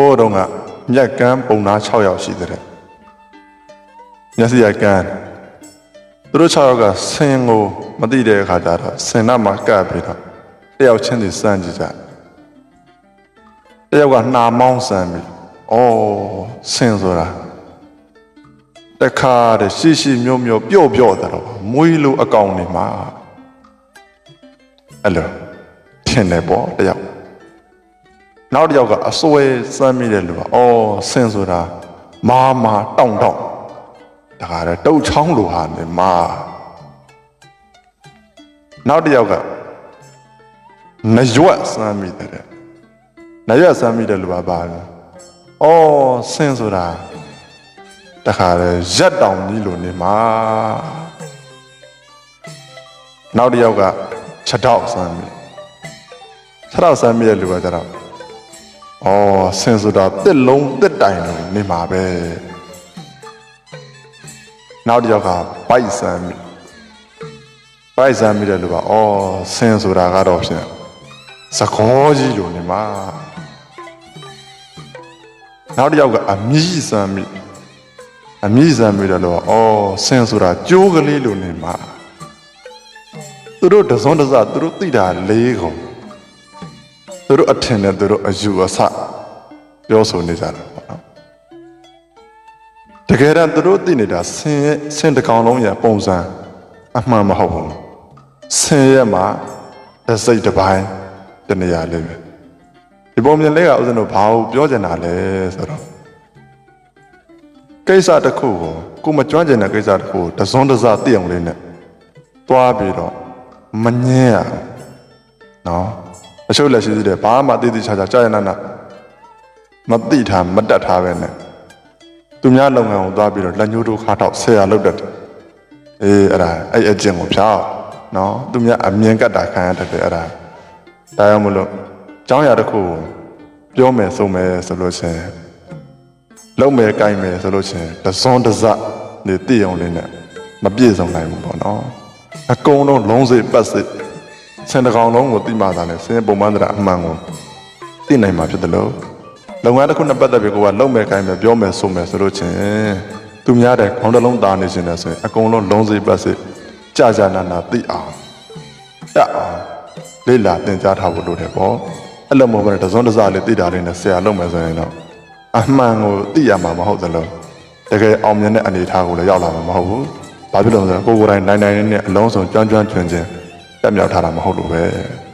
ိုးတုန်းကမြက်ကန်းပုံသား6ယောက်ရှိတဲ့မျက်စိရကန်းသူတို့6ယောက်ကဆင်ကိုမသိတဲ့အခါကျတော့ဆင်နာမှာကပ်ပြီးတော့တယောက်ချင်းစီစမ်းကြည့်ကြတယောက်ကနှာမောင်းစမ်းပြီးအော်ဆင်ဆိုတာတခါတည်းရှိရှိမျိုးမျိုးပျော့ပျော့တယ်တော့မွေးလိုအကောင်နေမှာအဲ့လိုထင်တယ်ပေါ့တယောက် နောက်တစ်ယောက်ကအစွဲစမ်းမိတဲ့လူကအော်ဆင်းဆိုတာမာမာတောင့်တောင့်ဒါကြတဲ့တုတ်ချောင်းလိုဟာနေမာနောက်တစ်ယောက်ကနရွက်စမ်းမိတဲ့နရွက်စမ်းမိတဲ့လူကဘာလဲအော်ဆင်းဆိုတာဒါကြတဲ့ရက်တောင်ကြီးလိုနေမာနောက်တစ်ယောက်ကချက်တော့စမ်းမိချက်တော့စမ်းမိတဲ့လူကကျတော့။ အော်ဆင်ဆိုတာတစ်လုံးတစ်တိုင်လုံးနေမှာပဲ။နောက်တစ်ယောက်ကဘိုက်ဆမ်းမိ။ဘိုက်ဆမ်းမိတဲ့လူကအော်ဆင်ဆိုတာကတော့ဖြင့်သကောကြီးလိုနေမှာ။နောက်တစ်ယောက်ကအမြည်ဆမ်းမိ။အမြည်ဆမ်းမိတဲ့လူကအော်ဆင်ဆိုတာကြိုးကလေးလိုနေမှာ။သူတို့တစုံတစ်စသူတို့သိတာလေးကုန် သူတို့အထင်နဲ့သူတို့အယူအဆပြောဆိုနေကြတာပေါ့နော်တကယ်တော့သူတို့သိနေတာဆင်းရဲ့ဆင်းတစ်ကောင်လုံးရဲ့ပုံစံအမှန်မဟုတ်ဘူးဆင်းရဲ့မှာတစ်စိတ်တစ်ပိုင်းတနေရာလေးပဲဒီပုံမြင်လေးကဥစဉ်တို့ဘာလို့ပြောချင်တာလဲဆိုတော့ကိစ္စတစ်ခုကိုကိုမကျွမ်းကျင်တဲ့ကိစ္စတစ်ခုကိုတစွန်းတစသိအောင်လေးနဲ့သွားပြီးတော့မငင်းရဘူးနော် အချို့လက်ရှိသေးတယ်ဘာမှသိသိချာချာကြာရနာနာမသိထားမတတ်ထားပဲနဲ့သူများလုပ်ငန်းကိုသွားပြီးတော့လက်ညှိုးတို့ခါတော့ဆရာလုပ်တတ်တယ်အေးအဲ့ဒါအဲ့အကျင့်ကိုဖျောက်နော်သူများအမြင်ကတ်တာခံရတတ်တယ်အဲ့ဒါဒါကြောင့်မလို့ကျောင်းရတစ်ခုကိုပြောမယ်ဆိုမယ်ဆိုလို့ချင်းလုံးမယ်ကိုင်မယ်ဆိုလို့ချင်းတစွန်းတစနေတည်အောင်လေးနဲ့မပြည့်စုံနိုင်ဘူးပေါ့နော်အကုန်လုံးလုံးစိပတ်စိ စင်တကောင်လုံးကိုတိမှသာလဲစင်ပုံမှန်တရာအမှန်ကိုသိနိုင်မှာဖြစ်တယ်လို့လုပ်ငန်းတစ်ခုနဲ့ပတ်သက်ပြီးကိုကလုံးမယ်ကိုင်မယ်ပြောမယ်ဆိုမယ်ဆိုလို့ချင်းသူများတဲ့ခေါင်းတစ်လုံးသားနေရှင်တယ်ဆိုရင်အကုန်လုံးလုံးစိပတ်စိကြာကြာနာနာသိအောင်တတ်အောင်လေးလာသင်ကြားထားဖို့လိုတယ်ပေါ့အဲ့လိုမဟုတ်ဘဲတစွန်းတစားလေးသိတာလေးနဲ့ဆရာလုပ်မယ်ဆိုရင်တော့အမှန်ကိုသိရမှာမဟုတ်သလိုတကယ်အောင်မြင်တဲ့အနေအထားကိုလည်းရောက်လာမှာမဟုတ်ဘူး။ဘာဖြစ်လို့လဲဆိုတော့ကိုယ်ကိုယ်တိုင်နိုင်နိုင်နဲ့အလုံးစုံကျွမ်းကျွမ်းကျွမ်းကျွမ်း တက်မြောက်ထားတာမဟုတ်လို့ပဲ။